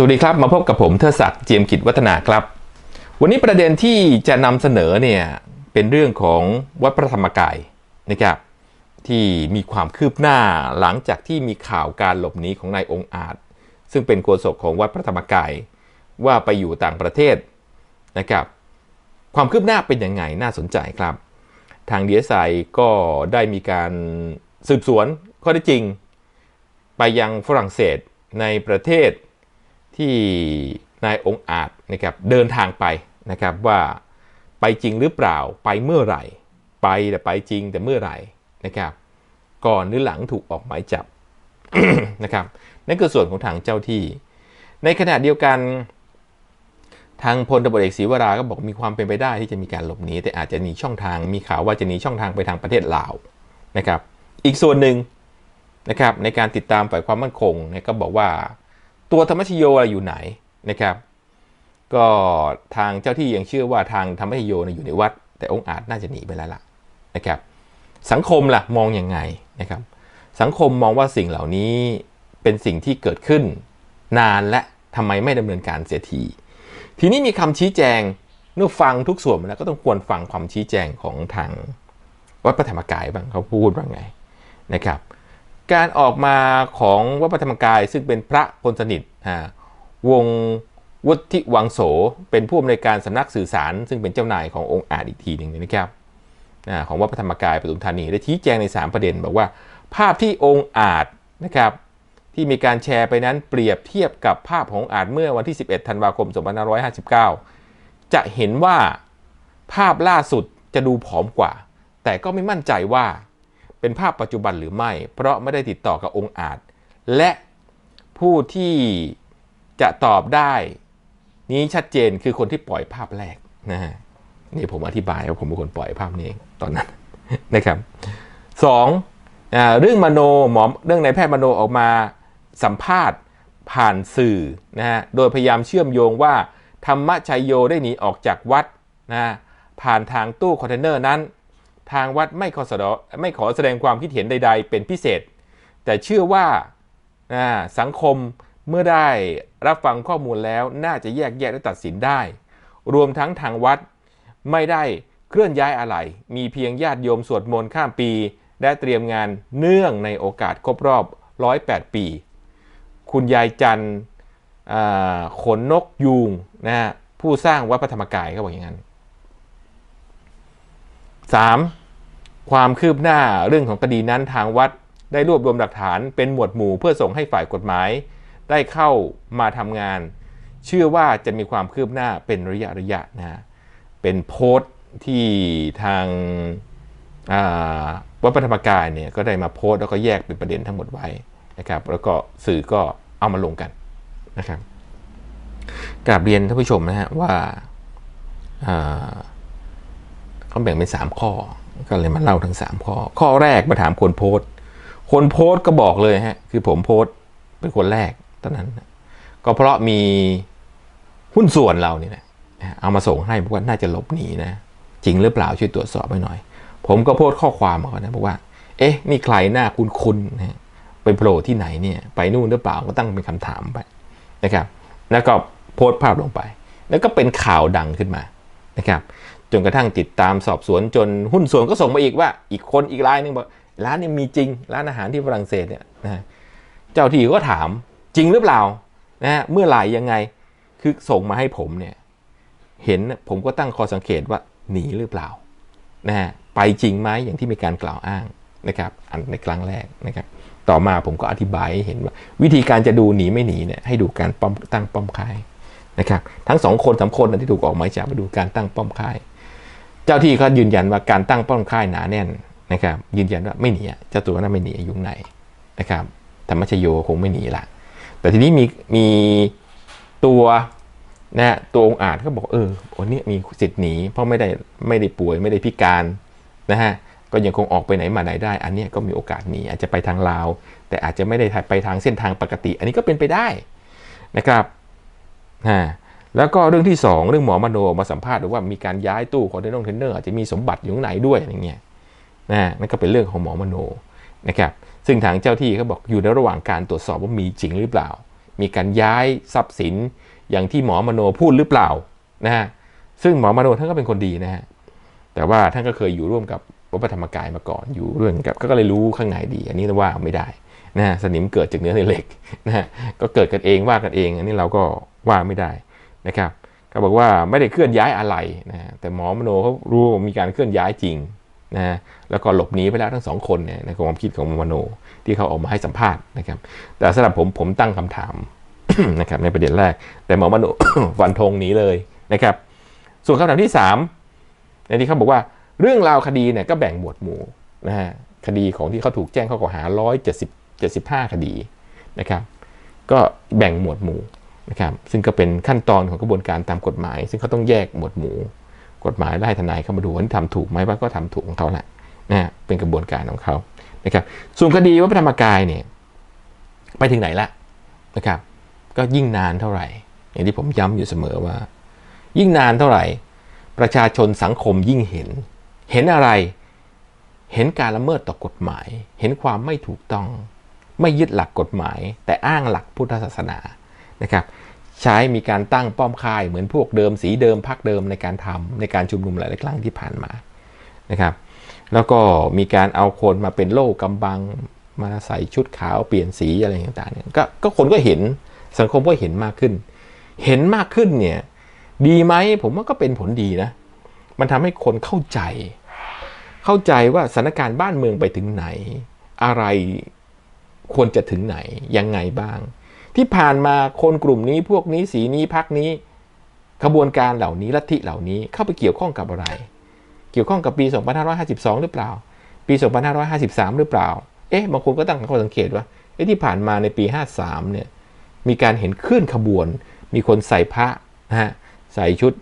สวัสดีครับ มาพบกับผมเทอศักดิ์เจียมกิจวัฒนาครับ วันนี้ประเด็นที่จะนำเสนอเนี่ยเป็นเรื่องของวัดพระธรรมกายนะครับที่มีความคืบหน้าหลังจากที่มีข่าวการหลบหนีของนายองค์อาจ ซึ่งเป็นโฆษกของวัดพระธรรมกายว่าไปอยู่ต่างประเทศนะครับ ความคืบหน้าเป็นยังไงน่าสนใจครับ ทางดีเอสไอก็ได้มีการสืบสวนข้อเท็จจริง ไปยังฝรั่งเศสในประเทศ ที่นายองค์อาจนะครับเดินทางไปนะครับว่าไปจริงหรือเปล่าไปเมื่อไหร่ ไปแต่ไปจริงแต่เมื่อไหร่นะครับ ก่อนหรือหลังถูกออกหมายจับนะครับนั่นคือส่วนของทางเจ้าที่ ในขณะเดียวกันทางพลตำรวจเอกศรีวราก็บอกมีความเป็นไปได้ที่จะมีการหลบหนีแต่อาจจะหนีช่องทางมีข่าวว่าจะหนีช่องทางไปทางประเทศลาวนะครับ อีกส่วนหนึ่งนะครับในการติดตามฝ่ายความมั่นคงเนี่ยก็บอกว่า ตัวธรรมชโยอยู่ไหนนะครับ ก็ทางเจ้าที่ยังเชื่อว่าทางธรรมชโยอยู่ในวัด แต่องค์อาจน่าจะหนีไปแล้วล่ะนะครับ สังคมล่ะมองอยังไงนะครับ สังคมมองว่าสิ่งเหล่านี้เป็นสิ่งที่เกิดขึ้น นานและทำไมไม่ดำเนินการเสียที ทีนี้มีคำชี้แจงเมื่อฟังทุกส่วนแล้วก็ต้องควรฟังความชี้แจงของทางวัดพระธรรมกายบ้างเขาพูดว่าไงนะครับ การออกมาของวัดพระธรรมกายซึ่งเป็นพระคนสนิทวงวุฒิวังโสเป็นผู้อำนวยการสำนักสื่อสาร ซึ่งเป็นเจ้านายขององค์อาจอีกทีหนึ่งนะครับของวัดพระธรรมกายปทุมธานีได้ชี้แจงใน 3 ประเด็น บอกว่า ภาพที่องค์อาจนะครับที่มีการแชร์ไปนั้นเปรียบเทียบกับภาพของอาจเมื่อวันที่ 11 ธันวาคม 2559 จะเห็นว่าภาพล่าสุดจะดูผอมกว่า แต่ก็ไม่มั่นใจว่า เป็นภาพปัจจุบันหรือไม่ เพราะไม่ได้ติดต่อกับองค์อาจ และผู้ที่จะตอบได้ นี้ชัดเจนคือคนที่ปล่อยภาพแรกนะฮะนี่ผมอธิบายว่าผมเป็นคนปล่อยภาพนี้เองตอนนั้นนะครับสองเรื่องมโนหมอเรื่องนายแพทย์มโนออกมาสัมภาษณ์ผ่านสื่อนะฮะโดยพยายามเชื่อมโยงว่าธรรมชัยโยได้หนีออกจากวัดนะผ่านทางตู้คอนเทนเนอร์นั้น ทางวัดไม่ขอสดไม่ขอแสดงความคิดเห็นใด ๆ เป็นพิเศษ แต่เชื่อว่าสังคมเมื่อได้รับฟังข้อมูลแล้วน่าจะแยกแยะและตัดสินได้ รวมทั้งทางวัดไม่ได้เคลื่อนย้ายอะไร มีเพียงญาติโยมสวดมนต์ข้ามปี และเตรียมงานเนื่องในโอกาสครบรอบ 108 ปี คุณยายจันขนนกยูงนะฮะผู้สร้างวัดพระธรรมกายเขาบอกอย่างนั้น 3. ความคืบหน้าเรื่องของคดีนั้นทางวัดได้รวบรวมหลักฐานเป็นหมวดหมู่เพื่อส่งให้ฝ่ายกฎหมาย ได้เข้ามาทำงาน เชื่อว่าจะมีความคืบหน้าเป็นระยะระยะนะเป็นโพสต์ที่ทางวัดปฐมกายเนี่ยก็ได้มาโพสต์แล้วก็แยกเป็นประเด็นทั้งหมดไว้นะครับ แล้วก็สื่อก็เอามาลงกันนะครับกราบเรียนท่านผู้ชมนะฮะว่า เขาแบ่งเป็น3ข้อ ก็เลยมาเล่าทั้ง3ข้อ ข้อแรกมาถามคนโพสต์คนโพสต์ก็บอกเลยฮะ คือผมโพสต์เป็นคนแรกตอนนั้น ก็เพราะมีหุ้นส่วนเราเนี่ยนะเอามาส่งให้บอกว่าน่าจะหลบหนีนะ จริงหรือเปล่าช่วยตรวจสอบให้หน่อย ผมก็โพสต์ข้อความมานะบอกว่า เอ๊ะ นี่ใครหน้าคุณคุณนะเป็นโผล่ที่ไหนเนี่ยไปนู่นหรือเปล่าก็ตั้งเป็นคำถามไปนะครับ แล้วก็โพสต์ภาพลงไป แล้วก็เป็นข่าวดังขึ้นมานะครับ จนกระทั่งติดตามสอบสวนจนหุ้นส่วนก็ส่งมาอีกว่า อีกคนอีกรายนึงบอกร้านนี้มีจริง ร้านอาหารที่ฝรั่งเศสเนี่ยนะเจ้าที่ก็ถามจริงหรือเปล่านะฮะเมื่อไหร่ยังไงคือส่งมาให้ผมเนี่ยเห็นผมก็ตั้งข้อสังเกตว่าหนีหรือเปล่านะฮะไปจริงไหมอย่างที่มีการกล่าวอ้างนะครับอันในครั้งแรกนะครับ ต่อมาผมก็อธิบายให้เห็นว่า วิธีการจะดูหนีไม่หนีเนี่ยให้ดูการป้อมตั้งป้อมค่ายนะครับทั้งสองคนสาคนที่ถูกออกหมายจับไปดูการตั้งป้อมค่าย เจ้าที่เขายืนยันว่าการตั้งป้อมค่ายหนาแน่นนะครับ ยืนยันว่าไม่หนีเจ้าตัวนั้นไม่หนียุ่งไหนนะครับธรรมชโยคงไม่หนีละแต่ทีนี้มีมีตัวนะตัวองค์อาจก็บอกเออวันนี้มีสิทธิ์หนีเพราะไม่ได้ไม่ได้ป่วยไม่ได้พิการนะฮะก็ยังคงออกไปไหนมาไหนได้ อันนี้ก็มีโอกาสหนีอาจจะไปทางลาว แต่อาจจะไม่ได้ไปทางเส้นทางปกติ อันนี้ก็เป็นไปได้นะครับฮะ แล้วก็เรื่องที่ 2 เรื่องหมอมโนมาสัมภาษณ์ว่ามีการย้ายตู้คอนเทนเนอร์เทนเนอร์อาจจะมีสมบัติอยู่ข้างในด้วยอย่างเงี้ยนะนั่นก็เป็นเรื่องของหมอมโนนะครับซึ่งทางเจ้าที่เขาบอกอยู่ในระหว่างการตรวจสอบว่ามีจริงหรือเปล่า มีการย้ายทรัพย์สินอย่างที่หมอมโนพูดหรือเปล่านะฮะซึ่งหมอมโนท่านก็เป็นคนดีนะฮะแต่ว่าท่านก็เคยอยู่ร่วมกับวัดพระธรรมกายมาก่อนอยู่ร่วมกับก็เลยรู้ข้างในดี อันนี้ว่าไม่ได้นะสนิมเกิดจากเนื้อในเหล็กนะก็เกิดกันเองว่ากันเอง อันนี้เราก็ว่าไม่ได้ นะครับก็บอกว่าไม่ได้เคลื่อนย้ายอะไรนะแต่หมอมโนเขารู้มีการเคลื่อนย้ายจริงนะแล้วก็หลบหนีไปแล้วทั้งสองคนเนี่ยในความคิดของหมอมโนที่เขาออกมาให้สัมภาษณ์นะครับแต่สำหรับผมผมตั้งคำถามนะครับในประเด็นแรก แต่หมอมโนฟันธงหนีเลยนะครับ ส่วนคำถามที่ 3 ในที่เขาบอกว่าเรื่องราวคดีเนี่ยก็แบ่งหมวดหมู่นะฮะคดีของที่เขาถูกแจ้งข้อกล่าวหา 170 75 คดีนะครับก็แบ่งหมวดหมู่ นะครับซึ่งก็เป็นขั้นตอนของกระบวนการตามกฎหมาย ซึ่งเขาต้องแยกหมวดหมู่กฎหมายไล่ทนายเข้ามาดูว่าทำถูกไหมว่าก็ทำถูกของเขาแหละนะฮะเป็นกระบวนการของเขานะครับส่วนคดีวัดพระธรรมกายเนี่ยไปถึงไหนละนะครับก็ยิ่งนานเท่าไหร่ อย่างที่ผมย้ำอยู่เสมอว่า ยิ่งนานเท่าไหร่ ประชาชนสังคมยิ่งเห็น เห็นอะไรเห็นการละเมิดต่อกฎหมาย เห็นความไม่ถูกต้อง ไม่ยึดหลักกฎหมาย แต่อ้างหลักพุทธศาสนา นะครับใช้มีการตั้งป้อมค่ายเหมือนพวกเดิมสีเดิมพักเดิมในการทำในการชุมนุมหลายๆครั้งที่ผ่านมานะครับแล้วก็มีการเอาคนมาเป็นโล่กำบังมาใส่ชุดขาวเปลี่ยนสีอะไรต่างๆเนี่ยกก็คนก็เห็นสังคมก็เห็นมากขึ้น เห็นมากขึ้นเนี่ยดีไหมผมว่าก็เป็นผลดีนะ มันทำให้คนเข้าใจ เข้าใจว่าสถานการณ์บ้านเมืองไปถึงไหน อะไรควรจะถึงไหนยังไงบ้าง ที่ผ่านมาคนกลุ่มนี้พวกนี้สีนี้พักนี้ขบวนการเหล่านี้ลัทธิเหล่านี้เข้าไปเกี่ยวข้องกับอะไร เกี่ยวข้องกับปี 2552 หรือเปล่า ปี 2553 หรือเปล่า เอ๊ะบางคนก็ตั้งข้อสังเกตว่าเอ๊ะที่ผ่านมาในปี 53 เนี่ยมีการเห็นเคลื่อนขบวน มีคนใส่พระนะฮะใส่ชุด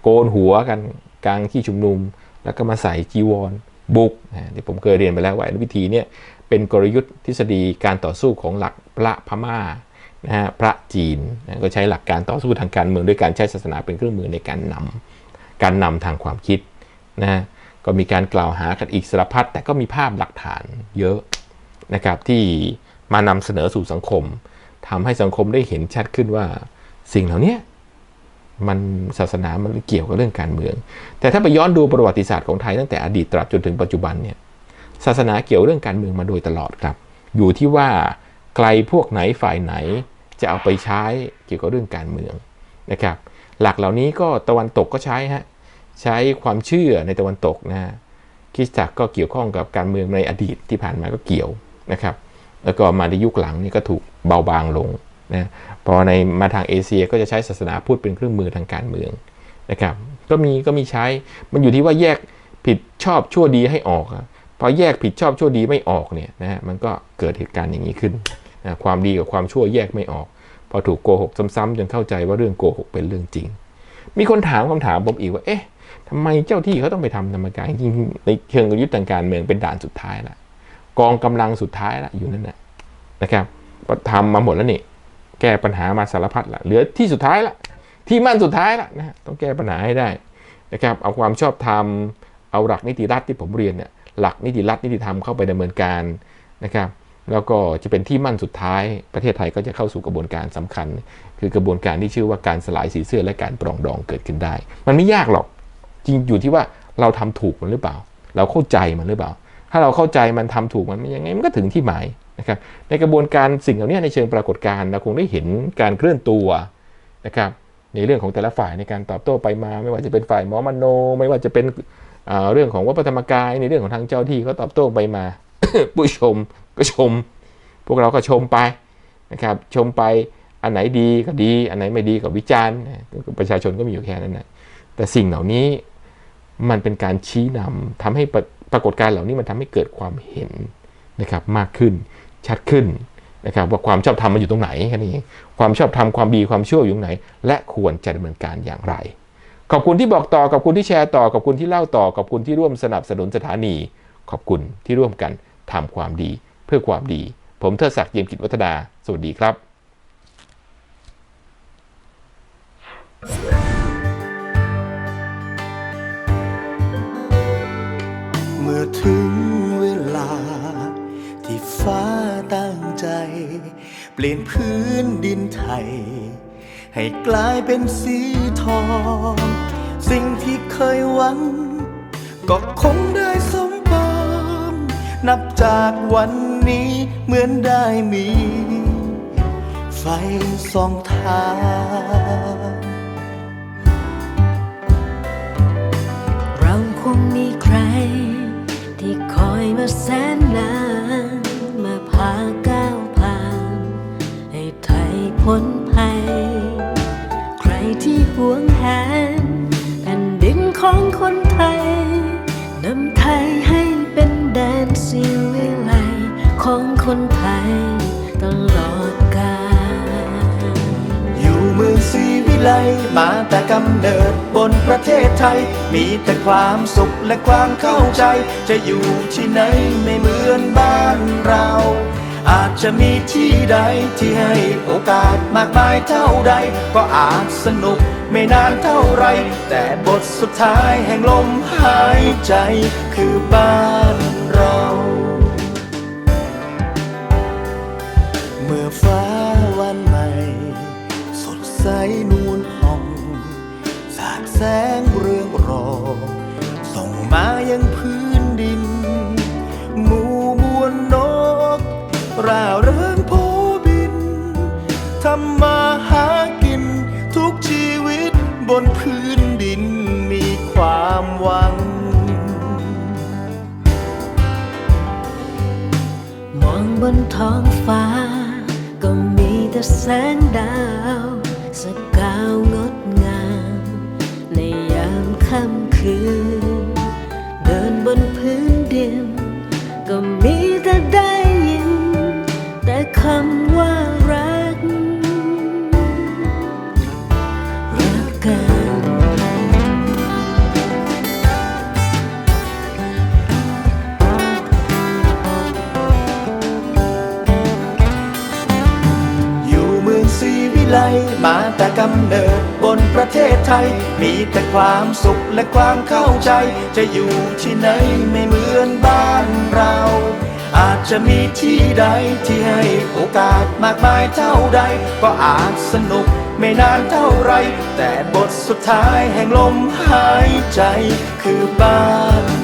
โกนหัวกันกลางที่ชุมนุม แล้วก็มาใส่จีวรบุกนะที่ผมเคยเรียนไปแล้วว่าวิธีเนี้ เป็นกลยุทธ์ทฤษฎีการต่อสู้ของหลักพระพม่านะฮะพระจีนนะก็ใช้หลักการต่อสู้ทางการเมืองด้วยการใช้ศาสนาเป็นเครื่องมือในการนำการนำทางความคิดนะก็มีการกล่าวหากันอีกสารพัดแต่ก็มีภาพหลักฐานเยอะนะครับที่มานำเสนอสู่สังคมทำให้สังคมได้เห็นชัดขึ้นว่าสิ่งเหล่านี้มันศาสนามันเกี่ยวกับเรื่องการเมือง แต่ถ้าไปย้อนดูประวัติศาสตร์ของไทยตั้งแต่อดีตตราบจนถึงปัจจุบันเนี่ย ศาสนาเกี่ยวเรื่องการเมืองมาโดยตลอดครับ อยู่ที่ว่าไกลพวกไหนฝ่ายไหนจะเอาไปใช้เกี่ยวกับเรื่องการเมืองนะครับ หลักเหล่านี้ก็ตะวันตกก็ใช้ฮะใช้ความเชื่อในตะวันตกนะคริสตจักรก็เกี่ยวข้องกับการเมืองในอดีตที่ผ่านมาก็เกี่ยวนะครับ แล้วก็มาในยุคหลังนี่ก็ถูกเบาบางลงนะพอในมาทางเอเชียก็จะใช้ศาสนาพูดเป็นเครื่องมือทางการเมืองนะครับ ก็มีก็มีใช้มันอยู่ที่ว่าแยกผิดชอบชั่วดีให้ออกอะ พอแยกผิดชอบชั่วดีไม่ออกเนี่ยนะฮะมันก็เกิดเหตุการณ์อย่างนี้ขึ้นนะความดีกับความชั่วแยกไม่ออก พอถูกโกหกซ้ำๆจนเข้าใจว่าเรื่องโกหกเป็นเรื่องจริง มีคนถามคำถามผมอีกว่าเอ๊ะทำไมเจ้าที่เขาต้องไปทำธรรมกายจริงๆในเชิงกลยุทธ์ทางการเมืองเป็นด่านสุดท้ายละกองกำลังสุดท้ายละอยู่นั่นแหละนะครับทำมาหมดแล้วนี่แก้ปัญหามาสารพัดละเหลือที่สุดท้ายละที่มั่นสุดท้ายละนะต้องแก้ปัญหาให้ได้นะครับเอาความชอบธรรมเอาหลักนิติรัฐที่ผมเรียนเนี่ย หลักนิติรัฐนิติธรรมเข้าไปดำเนินการนะครับ แล้วก็จะเป็นที่มั่นสุดท้ายประเทศไทยก็จะเข้าสู่กระบวนการสำคัญ คือกระบวนการที่ชื่อว่าการสลายสีเสื้อและการปรองดองเกิดขึ้นได้ มันไม่ยากหรอกจริงอยู่ที่ว่าเราทำถูกมันหรือเปล่า เราเข้าใจมันหรือเปล่า ถ้าเราเข้าใจมันทำถูกมันยังไงมันก็ถึงที่หมายนะครับในกระบวนการสิ่งเหล่านี้ในเชิงปรากฏการณ์เราคงได้เห็นการเคลื่อนตัวนะครับในเรื่องของแต่ละฝ่ายในการตอบโต้ไปมา ไม่ว่าจะเป็นฝ่ายหมอมโน ไม่ว่าจะเป็น เรื่องของวัดพระธรรมกายในเรื่องของทางเจ้าที่เขาตอบโต้ไปมาผู้ชมก็ชม พวกเราก็ชมไปนะครับชมไปอันไหนดีก็ดี อันไหนไม่ดีก็วิจารณ์ประชาชนก็มีอยู่แค่นั้นนะแต่สิ่งเหล่านี้มันเป็นการชี้นำทำให้ปรปรากฏการณ์เหล่านี้มันทำให้เกิดความเห็นนะครับมากขึ้นชัดขึ้นนะครับว่าความชอบธรรมมันอยู่ตรงไหนแค่นี้ความชอบธรรมความดีความชั่วอยู่ตรงไหน และควรจะดำเนินการอย่างไร ขอบคุณที่บอกต่อขอบคุณที่แชร์ต่อขอบคุณที่เล่าต่อขอบคุณที่ร่วมสนับสนุนสถานี ขอบคุณที่ร่วมกันทำความดีเพื่อความดี ผมเทิดศักดิ์เยี่ยมกิจวัฒนา สวัสดีครับเมื่อถึงเวลา ที่ฟ้าตั้งใจ เปลี่ยนพื้นดินไทย ให้กลายเป็นสีทอง สิ่งที่เคยหวัง ก็คงได้สมปองนับจากวันนี้เหมือนได้มี ไฟสองทางเราคงมีใคร ที่คอยมาแสนนานมาพาก้าวผ่าน ให้ไทยพ้นภัย หวงแหนแผ่นดินของคนไทยนำไทยให้เป็นแดนสิวิไลของคนไทยตลอดกาลอยู่เมืองศรีวิไลมาแต่กำเนิดบนประเทศไทย มีแต่ความสุขและความเข้าใจ จะอยู่ที่ไหนไม่เหมือนบ้านเรา อาจจะมีที่ใดที่ให้โอกาสมากมายเท่าใด ก็อาจสนุกไม่นานเท่าไร แต่บทสุดท้ายแห่งลมหายใจคือบ้านเรา เมื่อฟ้าวันใหม่ สดใสนูนห้อง สาดแสง ร่าเริงโพบินทำมาหากิน ทุกชีวิตบนพื้นดินมีความหวัง มองบนท้องฟ้า ก็มีแต่แสงดาว สกาวงดงาม ในยามค่ำคืน สุขและความเข้าใจ จะอยู่ที่ไหนไม่เหมือนบ้านเรา อาจจะมีที่ใดที่ให้โอกาสมากมายเท่าใด ก็อาจสนุกไม่นานเท่าไร แต่บทสุดท้ายแห่งลมหายใจคือบ้าน